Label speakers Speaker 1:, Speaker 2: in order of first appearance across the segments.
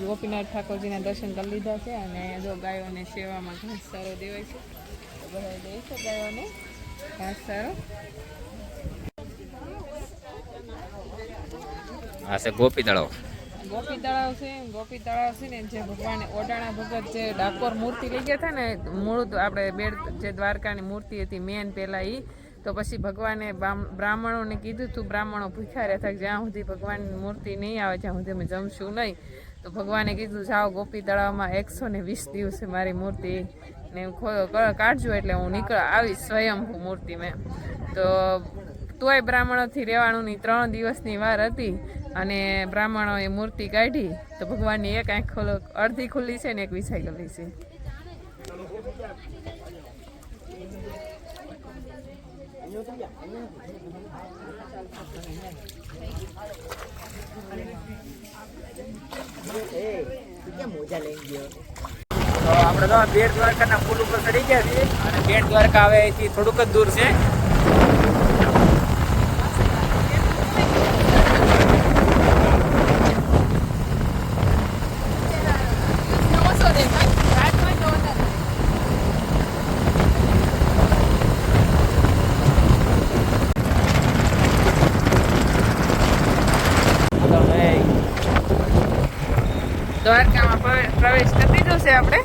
Speaker 1: ગોપીનાથ ઠાકોરજીના દર્શન કરી લીધા છે અને જો ગાયોને સેવામાં ઘાસ સારો દેવાય છે. બધા દે છે ગાયોને ઘાસ સારો.
Speaker 2: આ છે ગોપી તળાવ.
Speaker 1: ગોપી તળાવ છે ગોપી તળાવ છે ને જે ભગવાન ઓડાણા ભગત જે ડાકોર મૂર્તિ લઈ ગયા હતા ને મૂળ આપણે બેડ જે દ્વારકાની મૂર્તિ હતી મેન પહેલાં ઈ તો પછી ભગવાને બ્રાહ્મ- બ્રાહ્મણોને કીધું તું બ્રાહ્મણો ભૂખ્યા રહેતા જ્યાં સુધી ભગવાનની મૂર્તિ નહીં આવે ત્યાં સુધી અમે જમશું નહીં. તો ભગવાને કીધું, જાઓ ગોપી તળાવમાં એકસો ને વીસ દિવસે મારી મૂર્તિ ને કાઢજો એટલે હું નીકળ, આવીશ સ્વયંભૂ મૂર્તિ મેં તો તોય બ્રાહ્મણોથી રહેવાનુંની ત્રણ દિવસની વાર હતી અને બ્રાહ્મણોએ મૂર્તિ કાઢી તો ભગવાનની એક આંખ ખોલો, અડધી ખુલ્લી છે ને એક વિછાઈ ગયેલી છે.
Speaker 2: તો આપણે તો બેટ દ્વારકાના પુલ ઉપર ચડી ગયા છીએ અને બેટ દ્વારકા આવે અહીંથી થોડુંક જ દૂર છે. તો હવે
Speaker 1: દ્વારકામાં પ્રવે- પ્રવેશ કરી દીધો છે આપણે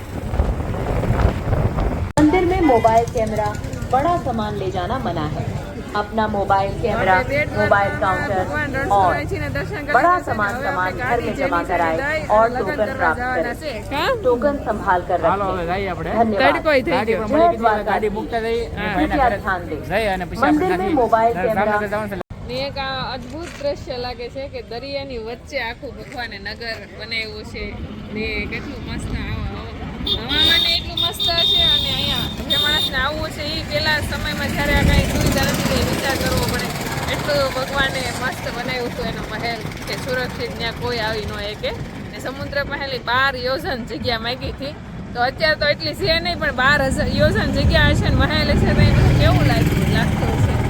Speaker 3: मंदिर में मोबाइल कैमरा बड़ा सामान ले जाना मना है अपना मोबाइल कैमरा
Speaker 1: આપણે બેટ
Speaker 3: मोबाइल
Speaker 1: દ્વારકામાં ભગવાન
Speaker 3: काउंटर
Speaker 1: રણ
Speaker 3: और
Speaker 1: સોળેજીને દર્શન કરી
Speaker 3: बड़ा
Speaker 1: લીધા છે.
Speaker 3: सामान
Speaker 1: હવે
Speaker 3: सामान
Speaker 1: આપણે
Speaker 3: घर में
Speaker 1: ગાડી
Speaker 3: जमा
Speaker 1: જેની
Speaker 3: कराए
Speaker 1: લઈ
Speaker 3: और
Speaker 1: લગ્ન
Speaker 3: टोकन
Speaker 1: કરવા
Speaker 3: प्राप्त
Speaker 1: જવાના
Speaker 3: करें
Speaker 1: છે. હા?
Speaker 3: टोकन संभाल कर
Speaker 2: હાલો હવે
Speaker 3: रखें
Speaker 2: જઈએ આપણે
Speaker 3: धन्यवाद
Speaker 1: તડકોય થઈ
Speaker 2: ગાડી
Speaker 1: ગયો
Speaker 2: પણ મળી ગઈ છે.
Speaker 3: દ્વારકા.
Speaker 2: ગાડી મૂકતા જઈ
Speaker 1: હા.
Speaker 2: ભાઈના ઘરે
Speaker 3: ધ્યાન દે.
Speaker 2: જઈ અને પછી
Speaker 3: મંદિર
Speaker 2: આપણે
Speaker 3: में મોબાઈલ
Speaker 2: ત્યાંથી છે.
Speaker 1: ને એક આ અદ્ભુત દ્રશ્ય લાગે છે કે દરિયાની વચ્ચે આખું ભગવાને નગર બનાવ્યું છે. ને કેટલું મસ્ત હવામાન એટલું મસ્ત છે અને અહીંયા જે માણસને આવવું છે એ પેલા સમયમાં જ્યારે આ કાંઈ સુવિધા નથી વિચાર કરવો પડે, એટલું ભગવાને મસ્ત બનાવ્યું હતું એનો મહેલ કે સુરક્ષિત ત્યાં કોઈ આવી ન શકે. ને સમુદ્ર પહેલી બાર યોજન જગ્યા માંગી હતી. તો અત્યારે તો એટલી છે નહીં, પણ બાર હજાર યોજન જગ્યા હશે ને મહેલ હશે તો કેવું લાગ્યું? લાગતું હશે?